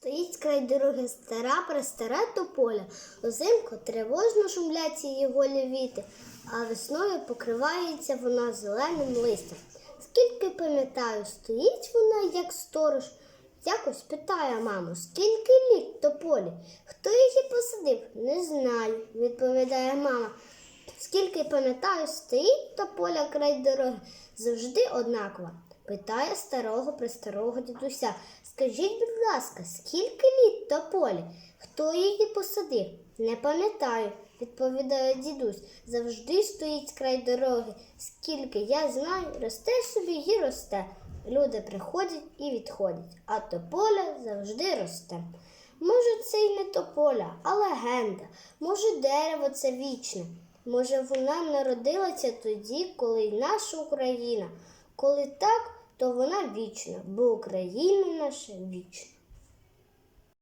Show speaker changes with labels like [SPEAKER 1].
[SPEAKER 1] Стоїть край дороги стара, престара тополя. Озимку тривожно шумлять її волі віти, а весною покривається вона зеленим листям. Скільки пам'ятаю, стоїть вона, як сторож. Якось питає маму, скільки літ тополі? Хто її посадив? Не знаю, відповідає мама. Скільки пам'ятаю, стоїть тополя край дороги, завжди однакова. Питає старого престарого дідуся. Скажіть, будь ласка, скільки літ тополі? Хто її посадив? Не пам'ятаю, відповідає дідусь. Завжди стоїть край дороги. Скільки я знаю, росте собі і росте. Люди приходять і відходять, а тополя завжди росте. Може, це й не тополя, а легенда. Може, дерево це вічне. Може, вона народилася тоді, коли й наша Україна. Коли так, то вона вічна, бо Україна наша вічна.